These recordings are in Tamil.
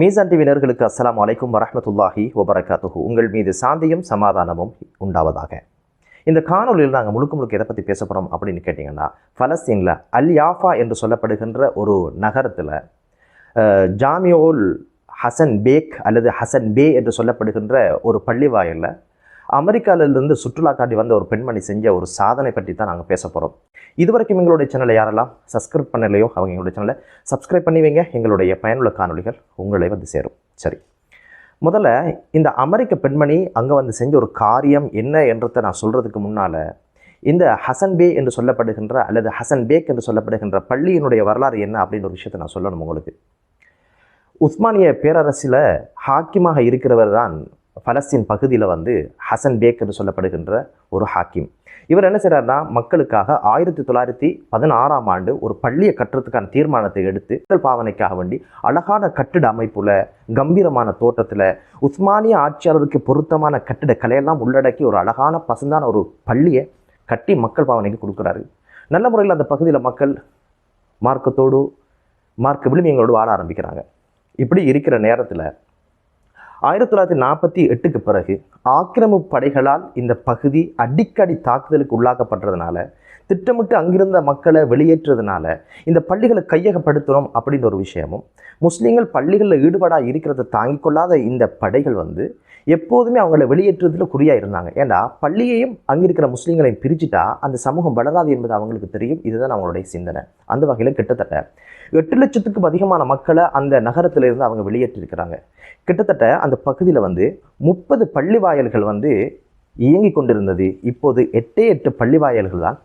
மீசான் டிவி அஸ்லாம் வலைக்கும் வரமத்துல்லாஹி வபரகாத்துஹு. உங்கள் மீது சாந்தியும் சமாதானமும் உண்டாவதாக. இந்த காணொலியில் நாங்கள் முழுக்க முழுக்க எதை பற்றி பேச போகிறோம் அப்படின்னு கேட்டிங்கன்னா ஃபலஸ்தீனில் அல் யாஃபா என்று சொல்லப்படுகின்ற ஒரு நகரத்தில் ஜாமியோல் ஹசன் பேக் அல்லது ஹசன் பே என்று சொல்லப்படுகின்ற ஒரு பள்ளி வாயிலில் அமெரிக்காவிலிருந்து சுற்றுலா காட்டி வந்த ஒரு பெண்மணி செஞ்ச ஒரு சாதனை பற்றி தான் நாங்கள் பேச போகிறோம் இதுவரைக்கும் எங்களுடைய சேனலை யாரெல்லாம் சப்ஸ்கிரைப் பண்ணலையோ அவங்க எங்களுடைய சேனலை சப்ஸ்கிரைப் பண்ணி வைங்க. எங்களுடைய பயனுள்ள காணொளிகள் உங்களை வந்து சேரும். சரி. முதல்ல இந்த அமெரிக்க பெண்மணி அங்கே வந்து செஞ்ச ஒரு காரியம் என்ன என்றதை நான் சொல்கிறதுக்கு முன்னால் இந்த ஹசன் பே என்று சொல்லப்படுகின்ற அல்லது ஹசன் பேக் என்று சொல்லப்படுகின்ற பள்ளியினுடைய வரலாறு என்ன அப்படின்ற ஒரு விஷயத்தை நான் சொல்லணும் உங்களுக்கு. உஸ்மானிய பேரரசில் ஹாக்கிமாக இருக்கிறவர் தான் பலஸ்தீன் பகுதியில் வந்து ஹசன் பேக் என்று சொல்லப்படுகின்ற ஒரு ஹாக்கிம். இவர் என்ன செய்கிறாருன்னா மக்களுக்காக ஆயிரத்தி தொள்ளாயிரத்தி பதினாறாம் ஆண்டு ஒரு பள்ளியை கட்டுறதுக்கான தீர்மானத்தை எடுத்து மக்கள் பாவனைக்காக வேண்டி அழகான கட்டிட அமைப்பில் கம்பீரமான தோட்டத்தில் உஸ்மானிய ஆட்சியாளருக்கு பொருத்தமான கட்டிட கலையெல்லாம் உள்ளடக்கி ஒரு அழகான பசுந்தான ஒரு பள்ளியை கட்டி மக்கள் பாவனைக்கு கொடுக்குறாரு. நல்ல முறையில் அந்த பகுதியில் மக்கள் மார்க்கத்தோடு மார்க்க விழுமியங்களோடு வாழ ஆரம்பிக்கிறாங்க. இப்படி இருக்கிற நேரத்தில் ஆயிரத்தி தொள்ளாயிரத்தி நாற்பத்தி எட்டுக்கு பிறகு ஆக்கிரமிப்பு படைகளால் இந்த பகுதி அடிக்கடி தாக்குதலுக்கு உள்ளாக்கப்படுறதுனால திட்டமிட்டு அங்கிருந்த மக்களை வெளியேற்றுறதுனால இந்த பள்ளிகளை கையகப்படுத்துகிறோம் அப்படின்ற ஒரு விஷயமும் முஸ்லீம்கள் பள்ளிகளில் ஈடுபாடாக இருக்கிறத தாங்கிக் கொள்ளாத இந்த படைகள் வந்து எப்போதுமே அவங்கள வெளியேற்றுறதுல குறியாக இருந்தாங்க. ஏன்னா பள்ளியையும் அங்கே இருக்கிற முஸ்லீம்களையும் பிரிச்சுட்டா அந்த சமூகம் வளராது என்பது அவங்களுக்கு தெரியும். இதுதான் அவங்களுடைய சிந்தனை. அந்த வகையில் கிட்டத்தட்ட எட்டு லட்சத்துக்கும் அதிகமான மக்களை அந்த நகரத்தில் இருந்து அவங்க வெளியேற்றிருக்கிறாங்க. கிட்டத்தட்ட அந்த பகுதியில் வந்து முப்பது பள்ளி வாயல்கள் வந்து இயங்கி கொண்டிருந்தது. இப்போது எட்டே எட்டு பள்ளி வாயல்கள் தான்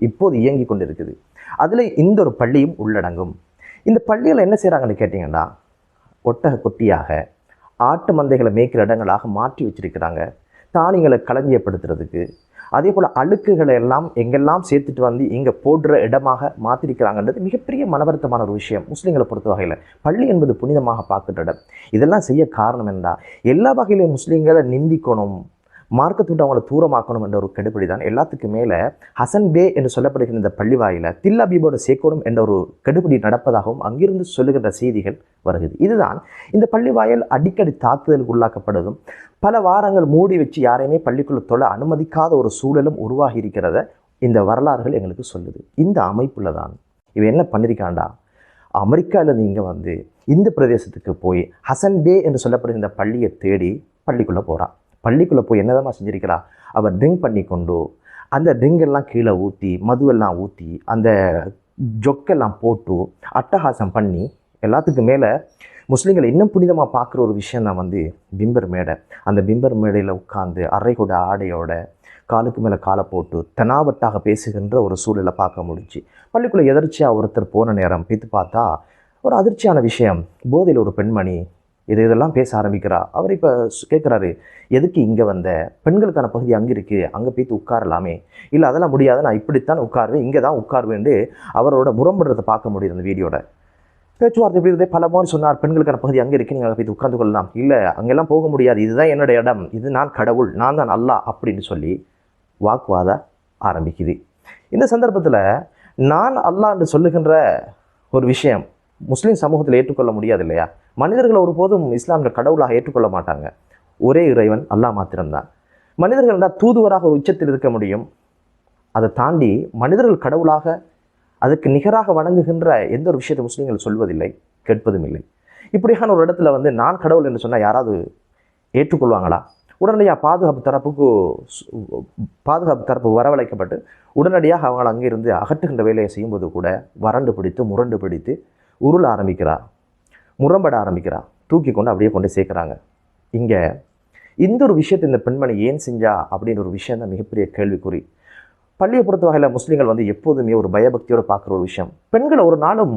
இப்போது இயங்கி கொண்டிருக்குது. அதில் இந்த ஒரு பள்ளியும் உள்ளடங்கும். இந்த பள்ளியில் என்ன செய்கிறாங்கன்னு கேட்டிங்கன்னா ஒட்டக கொட்டியாக ஆட்டு மந்தைகளை மேய்க்கிற இடங்களாக மாற்றி வச்சிருக்கிறாங்க. தானியங்களை களஞ்சியப்படுத்துறதுக்கு அதே போல் அழுக்குகளை எல்லாம் எங்கெல்லாம் சேர்த்துட்டு வந்து இங்கே போடுற இடமாக மாற்றிருக்கிறாங்கன்றது மிகப்பெரிய மனவருத்தமான ஒரு விஷயம். முஸ்லீம்களை பொறுத்த வகையில் பள்ளி என்பது புனிதமாக பார்க்குற இடம். இதெல்லாம் செய்ய காரணம் என்ன எல்லா வகையிலையும் முஸ்லீம்களை நிந்திக்கணும். மார்க்கத்தை விட்டு அவங்கள தூரமாக்கணும் என்ற ஒரு கெடுபிடி தான். எல்லாத்துக்கும் மேலே ஹசன் பே என்று சொல்லப்படுகிற இந்த பள்ளிவாயில் தில் அபீபோட சேர்க்கணும் என்ற ஒரு கெடுபிடி நடப்பதாகவும் அங்கிருந்து சொல்லுகின்ற செய்திகள் வருகிறது இதுதான் இந்த பள்ளிவாயில் அடிக்கடி தாக்குதலுக்கு உள்ளாக்கப்படுவதும் பல வாரங்கள் மூடி வச்சு யாரையுமே பள்ளிக்குள்ள தொலை அனுமதிக்காத ஒரு சூழலும் உருவாகி இருக்கிறத இந்த வரலாறுகள் எங்களுக்கு சொல்லுது. இந்த அமைப்பில் தான் இவன் என்ன பண்ணியிருக்காண்டா அமெரிக்காவிலேருந்து இங்கே வந்து இந்த பிரதேசத்துக்கு போய் ஹசன் பே என்று சொல்லப்படுகிற பள்ளியை தேடி பள்ளிக்குள்ளே போகிறான் பள்ளிக்குள்ளே போய் என்னதாம்மா செஞ்சுருக்கிறா? அவர் ட்ரிங்க் பண்ணி கொண்டு அந்த ட்ரிங்கெல்லாம் கீழே ஊற்றி மதுவெல்லாம் ஊற்றி அந்த ஜொக்கெல்லாம் போட்டு அட்டகாசம் பண்ணி எல்லாத்துக்கும் மேலே முஸ்லீம்களை இன்னும் புனிதமாக பார்க்குற ஒரு விஷயம் தான் வந்து பிம்பர் மேடை. அந்த பிம்பர் மேடையில் உட்காந்து அரைகுட ஆடையோட காலுக்கு மேலே காலை போட்டு தெனாவட்டாக பேசுகின்ற ஒரு சூழலை பார்க்க முடிஞ்சு பள்ளிக்குள்ளே எதர்ச்சியாக ஒருத்தர் போன நேரம் பித்து பார்த்தா ஒரு அதிர்ச்சியான விஷயம். போதையில் ஒரு பெண்மணி இது இதெல்லாம் பேச ஆரம்பிக்கிறா. அவர் இப்போ கேட்குறாரு எதுக்கு இங்கே வந்த? பெண்களுக்கான பகுதி அங்கே இருக்குது அங்கே போய்த்து உட்காரலாமே. இல்லை அதெல்லாம் முடியாது. நான் இப்படித்தான் உட்காருவேன். இங்கே தான் உட்காருவேன்ட்டு அவரோட முரம்படுறதை பார்க்க முடியுது அந்த வீடியோட பேச்சுவார்த்தை எப்படி இருந்தே பல மாதிரி சொன்னார் பெண்களுக்கான பகுதி அங்கே இருக்கு. நீங்கள் அங்கே போய் உட்கார்ந்து கொள்ளலாம். இல்லை அங்கெல்லாம் போக முடியாது. இதுதான் என்னோட இடம். இது நான் கடவுள். நான் தான் அல்லா அப்படின்னு சொல்லி வாக்குவாத ஆரம்பிக்குது. இந்த சந்தர்ப்பத்தில் நான் அல்லாஹ் என்று சொல்லுகின்ற ஒரு விஷயம் முஸ்லீம் சமூகத்தில் ஏற்றுக்கொள்ள முடியாது இல்லையா? மனிதர்கள் ஒருபோதும் இஸ்லாமில் கடவுளாக ஏற்றுக்கொள்ள மாட்டாங்க. ஒரே இறைவன் அல்லாஹ் மாத்திரம்தான். மனிதர்கள் என்றால் தூதுவராக ஒரு உச்சத்தில் இருக்க முடியும். அதை தாண்டி மனிதர்கள் கடவுளாக அதுக்கு நிகராக வணங்குகின்ற எந்த ஒரு விஷயத்தை முஸ்லீம்கள் சொல்வதில்லை கேட்பதும் இல்லை. இப்படியான ஒரு இடத்துல வந்து நான் கடவுள் என்று சொன்னால் யாராவது ஏற்றுக்கொள்வாங்களா? உடனடியாக பாதுகாப்பு தரப்புக்கு பாதுகாப்பு தரப்பு வரவழைக்கப்பட்டு உடனடியாக அவங்களை அங்கிருந்து அகற்றுகின்ற வேலையை செய்யும்போது கூட வறண்டு பிடித்து முரண்டு பிடித்து உருள ஆரம்பிக்கிறார். முரம்பட ஆரம்பிக்கிறான் தூக்கி கொண்டு அப்படியே கொண்டு சேர்க்குறாங்க. இங்கே இந்த ஒரு விஷயத்தை இந்த பெண்மணி ஏன் செஞ்சா அப்படின்ற ஒரு விஷயம் தான் மிகப்பெரிய கேள்விக்குறி. பள்ளியை பொறுத்த வகையில் முஸ்லீம்கள் வந்து எப்போதுமே ஒரு பயபக்தியோடு பார்க்குற ஒரு விஷயம். பெண்களை ஒரு நாளும்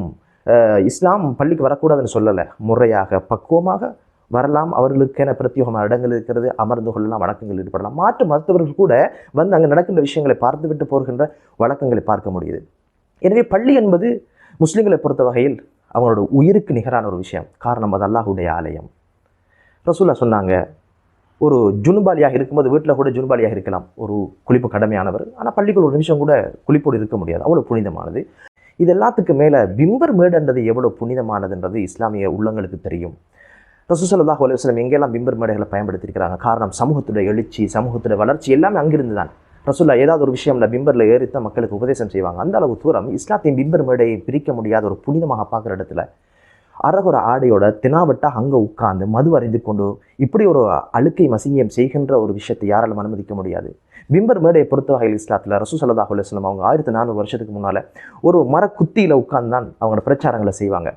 இஸ்லாம் பள்ளிக்கு வரக்கூடாதுன்னு சொல்லலை. முறையாக பக்குவமாக வரலாம். அவர்களுக்கென பிரத்யேகமான இடங்கள் இருக்கிறது. அமர்ந்து கொள்ளலாம் வழக்கங்கள் ஈடுபடலாம். மாற்று மருத்துவர்கள் கூட வந்து அங்கே நடக்கின்ற விஷயங்களை பார்த்துவிட்டு போகின்ற வழக்கங்களை பார்க்க முடியுது. எனவே பள்ளி என்பது முஸ்லீம்களை பொறுத்த வகையில் அவங்களோட உயிருக்கு நிகரான ஒரு விஷயம். காரணம் அது அல்லாஹுடைய ஆலயம். ரசூல்லா சொன்னாங்க ஒரு ஜுனுபாலியாக இருக்கும்போது வீட்டில் கூட ஜுனுபாலியாக இருக்கலாம். ஒரு குளிப்பு கடமையானவர். ஆனால் பள்ளிக்குள் ஒரு நிமிஷம் கூட குளிப்போடு இருக்க முடியாது. அவ்வளோ புனிதமானது. இது எல்லாத்துக்கும் மேலே பிம்பர் மேடுன்றது எவ்வளோ புனிதமானதுன்றது இஸ்லாமிய உள்ளங்களுக்கு தெரியும். ரசூசல்லாஹ் அலுவலம் எங்கெல்லாம் பிம்பர் மேடைகளை பயன்படுத்தியிருக்கிறாங்க? காரணம் சமூகத்துடைய எழுச்சி சமூகத்துடைய வளர்ச்சி எல்லாமே அங்கிருந்து தான் ரசூல்லா ஏதாவது ஒரு விஷயம் இல்லை பிம்பரில் ஏறித்த மக்களுக்கு உபதேசம் செய்வாங்க. அந்த அளவு தூரம் இஸ்லாத்தின் பிம்பர் மேடையை பிரிக்க முடியாத ஒரு புனிதமாக பார்க்குற இடத்துல அரகுற ஆடையோட தினாவட்டாக அங்கே உட்கார்ந்து மது அறிந்து கொண்டு இப்படி ஒரு அழுக்கை மசிங்கியம் செய்கின்ற ஒரு விஷயத்தை யாராலும் அனுமதிக்க முடியாது. பிம்பர் மேடையை பொறுத்த வகையில் இஸ்லாத்தில் ரசூ சல்லாஹ் அலுவலம் அவங்க ஆயிரத்தி நானூறு வருஷத்துக்கு முன்னால் ஒரு மரக்குத்தியில் உட்கார்ந்து தான் அவங்களோட பிரச்சாரங்களை செய்வாங்க.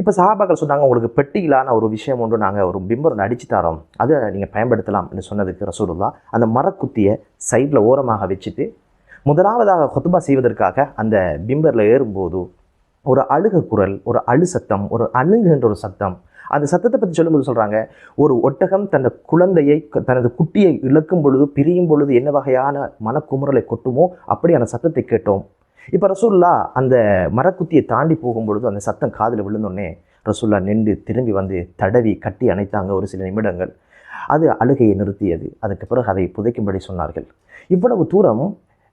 இப்போ சஹாபாக்கள் சொன்னாங்க உங்களுக்கு பெட்டியிலான ஒரு விஷயம் ஒன்று நாங்கள் ஒரு பிம்பர் ஒன்று அடிச்சு தரோம். அதை நீங்கள் பயன்படுத்தலாம் என்று சொன்னதுக்கு ரசூலுல்லா அந்த மரக்குத்தியை சைடில் ஓரமாக வச்சுட்டு முதலாவதாக கொத்துபா செய்வதற்காக அந்த பிம்பரில் ஏறும்போது ஒரு அழுக குரல் ஒரு அழு சத்தம் ஒரு அணுகுன்ற ஒரு சத்தம் அந்த சத்தத்தை பற்றி சொல்லும்போது சொல்கிறாங்க ஒரு ஒட்டகம் தனது குழந்தையை தனது குட்டியை இழக்கும் பொழுது பிரியும் பொழுது என்ன வகையான மனக்குமுறலை கொட்டுமோ அப்படி அந்த சத்தத்தை கேட்டோம். இப்போ ரசூல்லா அந்த மரக்குத்தியை தாண்டி போகும்பொழுது அந்த சத்தம் காதில் விழுந்தோடனே ரசூல்லா நின்று திரும்பி வந்து தடவி கட்டி அணைத்தாங்க ஒரு சில நிமிடங்கள். அது அழுகையை நிறுத்தியது. அதுக்கு பிறகு அதை புதைக்கும்படி சொன்னார்கள். இவ்வளவு தூரம்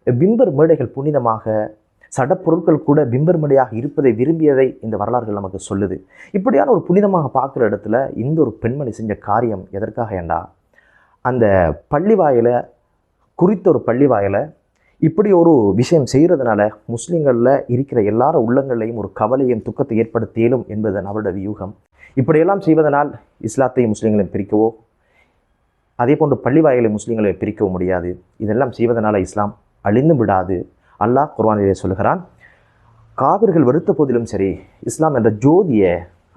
பிம்பர் மேடைகள் புனிதமாக சடப்பொருட்கள் கூட பிம்பர் மேடையாக இருப்பதை விரும்பியதை இந்த வரலாறுகள் நமக்கு சொல்லுது. இப்படியான ஒரு புனிதமாக பார்க்குற இடத்துல இந்த ஒரு பெண்மணி செஞ்ச காரியம் எதற்காக ஏண்டா அந்த பள்ளி வாயில் குறித்த ஒரு பள்ளி வாயில இப்படி ஒரு விஷயம் செய்கிறதுனால முஸ்லீம்களில் இருக்கிற எல்லார உள்ளங்களையும் ஒரு கவலையும் துக்கத்தை ஏற்படுத்தியலும் என்பது அவருடைய வியூகம். இப்படியெல்லாம் செய்வதனால் இஸ்லாத்தையும் முஸ்லீம்களையும் பிரிக்கவோ அதே போன்று பள்ளி வாயிலை முஸ்லீம்களை பிரிக்கவும் முடியாது. இதெல்லாம் செய்வதனால் இஸ்லாம் அழிந்து விடாது. அல்லாஹ் குர்வானிலே சொல்கிறான் காவிர்கள் வெறுத்த போதிலும் சரி இஸ்லாம் என்ற ஜோதியை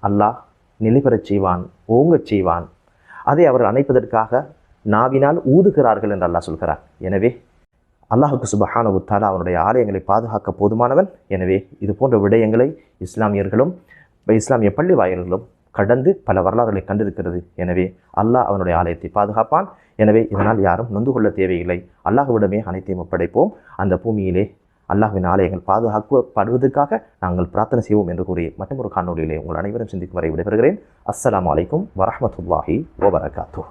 அல்லாஹ் நிலைபெறச் செய்வான் ஓங்கச் செய்வான். அதை அவர் அணைப்பதற்காக நாவினால் ஊதுகிறார்கள் என்று அல்லாஹ் சொல்கிறார் எனவே அல்லாஹுக்கு சுபஹான உத்தால அவனுடைய ஆலயங்களை பாதுகாக்க போதுமானவன். எனவே இது போன்ற விடயங்களை இஸ்லாமியர்களும் இஸ்லாமிய பள்ளி வாயில்களும் கடந்து பல வரலாறுகளை கண்டிருக்கிறது. எனவே அல்லாஹ் அவனுடைய ஆலயத்தை பாதுகாப்பான். எனவே இதனால் யாரும் நொந்து கொள்ள தேவையில்லை. அல்லாஹுவிடமே அனைத்தையும் ஒப்படைப்போம். அந்த பூமியிலே அல்லாஹ்வின் ஆலயங்கள் பாதுகாக்கப்படுவதற்காக நாங்கள் பிரார்த்தனை செய்வோம் என்று கூறி மற்றொரு காணொலியிலே உங்கள் அனைவரும் சிந்திக்கும் வரை விடைபெறுகிறேன். அஸ்லாம் அலைக்கும் வரமத்துல்லாஹி வபரகாத்துஹ்.